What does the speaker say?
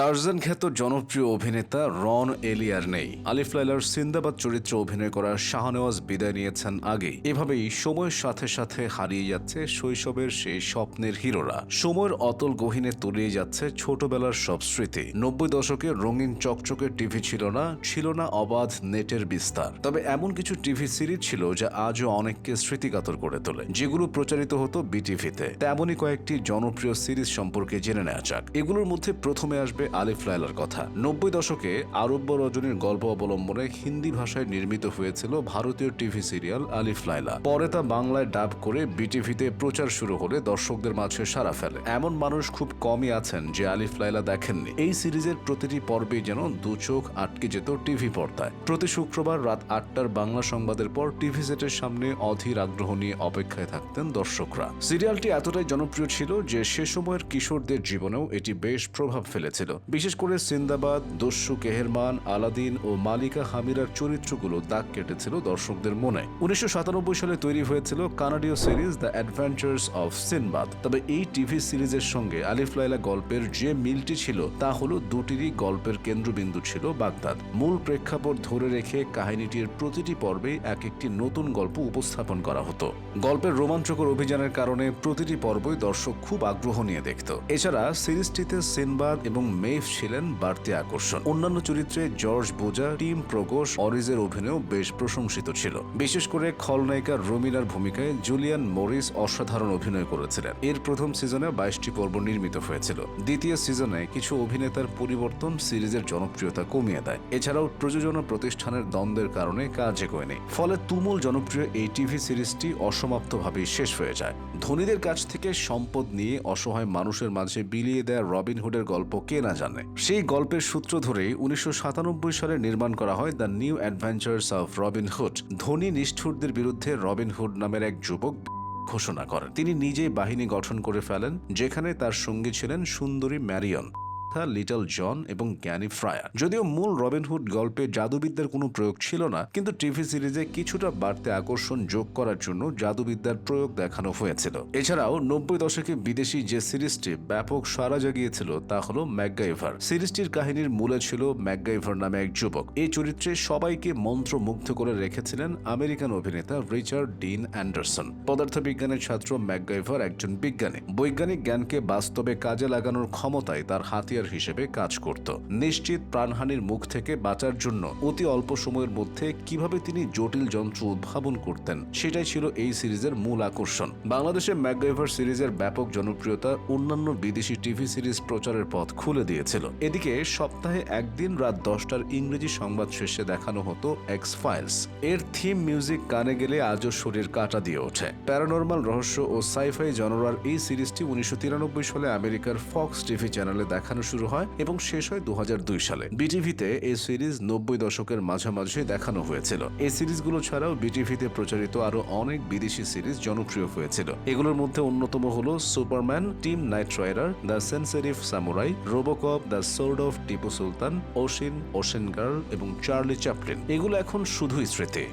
Tarzan খ্যাত জনপ্রিয় অভিনেতা রন এলিয়ার নেই। আলিফ লাইলার সিন্দাবাদ চরিত্রে অভিনয় করা শাহনেওয়াজ বিদায় নিয়েছেন আগে এভাবেই সময়ের সাথে সাথে হারিয়ে যাচ্ছে শৈশবের সেই স্বপ্নের হিরোরা। সময়ের অতল গহিনে তলিয়ে যাচ্ছে ছোটবেলার সব স্মৃতি। নব্বই দশকে রঙিন চকচকে টিভি ছিল না ছিল না অবাধ নেটের বিস্তার। তবে এমন কিছু টিভি সিরিজ ছিল যা আজও অনেককে স্মৃতিকাতর করে তোলে। যেগুলো প্রচারিত হতো বিটিভিতে। তেমনই কয়েকটি জনপ্রিয় সিরিজ সম্পর্কে জেনে নেওয়া যাক। এগুলোর মধ্যে প্রথমে আসবে আলিফ লাইলার কথা। নব্বই দশকে আরব্য রজনীর গল্প অবলম্বনে হিন্দি ভাষায় নির্মিত হয়েছিল ভারতীয় টিভি সিরিয়াল আলিফ লাইলা পরে তা বাংলায় ডাব করে বিটিভিতে প্রচার শুরু হলে দর্শকদের মাঝে সারা ফেলে। এমন মানুষ খুব কমই আছেন যে আলিফ লাইলা দেখেননি। এই সিরিজের প্রতিটি পর্বে যেন দু চোখ আটকে যেত টিভি পর্দায়। প্রতি শুক্রবার রাত আটটার বাংলা সংবাদের পর টিভি সেটের সামনে অধীর আগ্রহ নিয়ে অপেক্ষায় থাকতেন দর্শকরা। সিরিয়ালটি এতটাই জনপ্রিয় ছিল যে সে সময়ের কিশোরদের জীবনেও এটি বেশ প্রভাব ফেলেছিল। বিশেষ করে সিন্দাবাদ, দস্যু, কেহেরমান, আলাদিন ও মালিকা হামিরার চরিত্রগুলো দাগ কেটেছিল দর্শকদের মনে। উনিশশো সাতানব্বই সালে তৈরি হয়েছিল কানাডীয় series the adventures of Sinbad. তবে এই টিভি সিরিজের সঙ্গে আলিফ লাইলা গল্পের যে মিলটি ছিল, তা হলো দুটিরই গল্পের কেন্দ্রবিন্দু ছিল বাগদাদ। মূল প্রেক্ষাপট ধরে রেখে কাহিনীটির প্রতিটি পর্বে এক একটি নতুন গল্প উপস্থাপন করা হতো। গল্পের রোমাঞ্চকর অভিযানের কারণে প্রতিটি পর্বই দর্শক খুব আগ্রহ নিয়ে দেখত। এছাড়া সিরিজটিতে সিনবাদ এবং মেভ ছিলেন বাড়তি আকর্ষণ। অন্যান্য চরিত্রে জর্জ বোজা, টিম প্রকোশ অরিজের অভিনয় বেশ প্রশংসিত ছিল। বিশেষ করে খলনায়িকা রমিনার ভূমিকায় জুলিয়ান মরিস অসাধারণ অভিনয় করেছিলেন। এর প্রথম সিজনে বাইশটি পর্ব নির্মিত হয়েছিল। দ্বিতীয় সিজনে কিছু অভিনেতার পরিবর্তন সিরিজের জনপ্রিয়তা কমিয়ে দেয়। এছাড়াও প্রযোজনা প্রতিষ্ঠানের দ্বন্দ্বের কারণে কাজ এগোয়নি ফলে তুমুল জনপ্রিয় এই টিভি সিরিজটি অসমাপ্তভাবেই শেষ হয়ে যায়। ধনীদের কাছ থেকে সম্পদ নিয়ে অসহায় মানুষের মাঝে বিলিয়ে দেয়া রবিনহুডের গল্প কে না জানে। সেই গল্পের সূত্র ধরেই উনিশশো সাতানব্বই সালে নির্মাণ করা হয় the new adventures of Robin Hood ধনী নিষ্ঠুরদের বিরুদ্ধে রবিনহুড নামের এক যুবক ঘোষণা করেন। তিনি নিজেই বাহিনী গঠন করে ফেলেন, যেখানে তার সঙ্গী ছিলেন সুন্দরী ম্যারিয়ন। তথা লিটল জন এবং জ্ঞানী ফ্রায়ার। যদিও মূল রবিনহুড গল্পে জাদুবিদ্যার কোনো প্রয়োগ ছিল না, কিন্তু টিভি সিরিজে কিছুটা বাড়তি আকর্ষণ যোগ করার জন্য জাদুবিদ্যার প্রয়োগ দেখানো হয়েছিল। এছাড়াও নব্বই দশকে বিদেশি যে সিরিজটি ব্যাপক সারা জাগিয়েছিল তা হলো ম্যাকগাইভার। সিরিজটির কাহিনীর মূলে ছিল ম্যাকগাইভার নামে এক যুবক। এই চরিত্রে সবাইকে মন্ত্রমুগ্ধ করে রেখেছিলেন আমেরিকান অভিনেতা রিচার্ড ডিন অ্যান্ডারসন। পদার্থবিজ্ঞানের ছাত্র ম্যাকগাইভার একজন বিজ্ঞানী। বৈজ্ঞানিক জ্ঞানকে বাস্তবে কাজে লাগানোর ক্ষমতায় তার হাতিয়ার হিসেবে কাজ করত। নিশ্চিত প্রাণহানির মুখ থেকে বাঁচার জন্য অতি অল্প সময়ের মধ্যে কীভাবে তিনি জটিল যন্ত্র উদ্ভাবন করতেন, সেটাই ছিল এই সিরিজের মূল আকর্ষণ। বাংলাদেশে ম্যাকগাইভার সিরিজের ব্যাপক জনপ্রিয়তা অন্যান্য বিদেশি টিভি সিরিজ প্রচারের পথ খুলে দিয়েছিল। এদিকে সপ্তাহে একদিন রাত দশটার ইংরেজি সংবাদ শেষে দেখানো হতো এক্স ফাইলস এর থিম মিউজিক কানে গেলে আজও শরীর কাটা দিয়ে ওঠে। প্যারানর্মাল রহস্য ও সাইফাই জনরার এই সিরিজটি উনিশশো তিরানব্বই সালে আমেরিকার ফক্স টিভি চ্যানেলে দেখানো শুরু হয় এবং শেষ হয় দু হাজার দুই সালে। বিটিভিতে এই সিরিজ নব্বই দশকের মাঝামাঝি দেখানো হয়েছিল। এই সিরিজগুলো ছাড়াও বিটিভিতে প্রচারিত আরও অনেক বিদেশি সিরিজ জনপ্রিয় হয়েছিল। এগুলোর মধ্যে অন্যতম হল Superman, Team Knight Rider, the সেন্সেরিফ Samurai, RoboCop, the sword of Tipu Sultan, Oshin Ocean Girl এবং চার্লি চ্যাপলিন। এগুলো এখন শুধুই স্মৃতি।